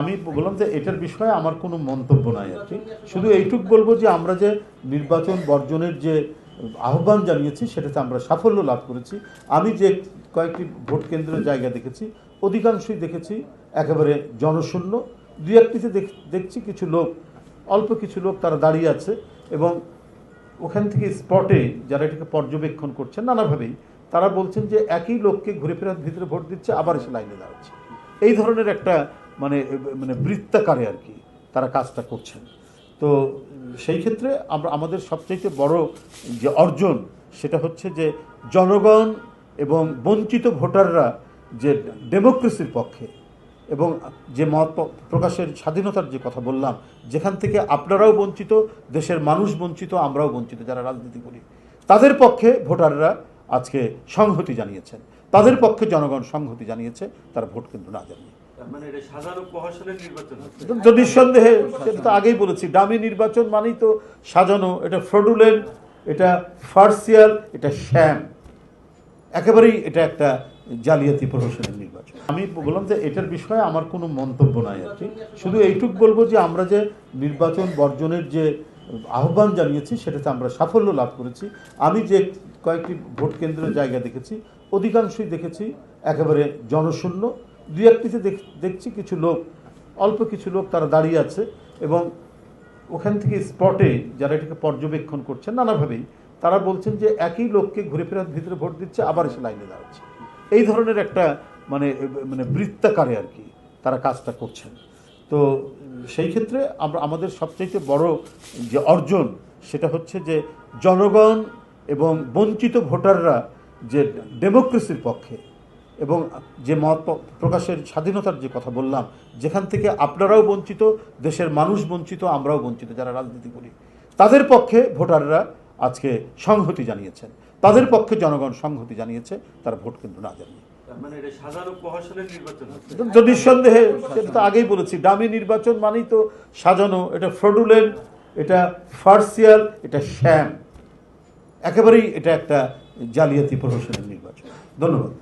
আমি বললাম যে এটার বিষয়ে আমার কোনো মন্তব্য নাই আর কি। শুধু এইটুক বলব যে আমরা যে নির্বাচন বর্জনের যে আহ্বান জানিয়েছি, সেটাতে আমরা সাফল্য লাভ করেছি। আমি যে কয়েকটি ভোট কেন্দ্রের জায়গা দেখেছি, অধিকাংশই দেখেছি একেবারে জনশূন্য। দুই একটিতে দেখ- দেখছি কিছু লোক, অল্প কিছু লোক তারা দাঁড়িয়ে আছে এবং ওখান থেকে স্পটে যারা এটাকে পর্যবেক্ষণ করছেন নানাভাবেই তারা বলছেন যে একই লোককে ঘুরে ফেরার ভিতরে ভোট দিচ্ছে, আবার এসে লাইনে দাঁড়াচ্ছে। এই ধরনের একটা মানে মানে বৃত্তাকারে আর কি তারা কাজটা করছেন। তো সেই ক্ষেত্রে আমরা, আমাদের সবচাইতে বড় যে অর্জন সেটা হচ্ছে যে জনগণ এবং বঞ্চিত ভোটাররা যে ডেমোক্রেসির পক্ষে এবং যে মত প্রকাশের স্বাধীনতার যে কথা বললাম, যেখান থেকে আপনারাও বঞ্চিত, দেশের মানুষ বঞ্চিত, আমরাও বঞ্চিত যারা রাজনীতি করি, তাদের পক্ষে ভোটাররা আজকে সংহতি জানিয়েছেন। তাদের পক্ষে জনগণ সংহতি জানিয়েছে, তারা ভোট কেন্দ্র না জানিয়ে। মানে তো নিঃসন্দেহে, সেটা তো আগেই বলেছি ডামি নির্বাচন মানেই তো সাজানো, এটা ফ্রডুলেন্ট, এটা ফার্সিয়াল, এটা শ্যাম। একেবারেই এটা একটা জালিয়াতি প্রশাসনের নির্বাচন। আমি বললাম যে এটার বিষয়ে আমার কোনো মন্তব্য নাই আর কি। শুধু এইটুক বলব যে আমরা যে নির্বাচন বর্জনের যে আহ্বান জানিয়েছি, সেটাতে আমরা সাফল্য লাভ করেছি। আমি যে কয়েকটি ভোট কেন্দ্রের জায়গা দেখেছি, অধিকাংশই দেখেছি একেবারে জনশূন্য। দুই একটিতে দেখ- দেখছি কিছু লোক, অল্প কিছু লোক তারা দাঁড়িয়ে আছে এবং ওখান থেকে স্পটে যারা এটাকে পর্যবেক্ষণ করছেন নানাভাবেই, তারা বলছেন যে একই লোককে ঘুরে ফেরার ভিতরে ভোট দিচ্ছে, আবার এসে লাইনে দাঁড়াচ্ছে। এই ধরনের একটা মানে মানে বৃত্তাকারে আর কি তারা কাজটা করছেন। তো সেই ক্ষেত্রে আমরা, আমাদের সবচাইতে বড় যে অর্জন, সেটা হচ্ছে যে জনগণ এবং বঞ্চিত ভোটাররা যে ডেমোক্রেসির পক্ষে এবং যে মত প্রকাশের স্বাধীনতার যে কথা বললাম যেখান থেকে আপনারাও বঞ্চিত দেশের মানুষ বঞ্চিত আমরাও বঞ্চিত যারা রাজনীতি করি। তাদের পক্ষে ভোটাররা আজকে সংহতি জানিয়েছেন। তাদের পক্ষে জনগণ সংহতি জানিয়েছে তারা ভোট কেন্দ্র না জানিয়ে মানে নিঃসন্দেহে সেটা তো আগেই বলেছি ডামি নির্বাচন মানেই তো সাজানো এটা ফ্রডুলেন্ট এটা ফার্সিয়াল এটা শ্যাম। একেবারেই এটা একটা জালিয়াতি প্রহসনের নির্বাচন। ধন্যবাদ।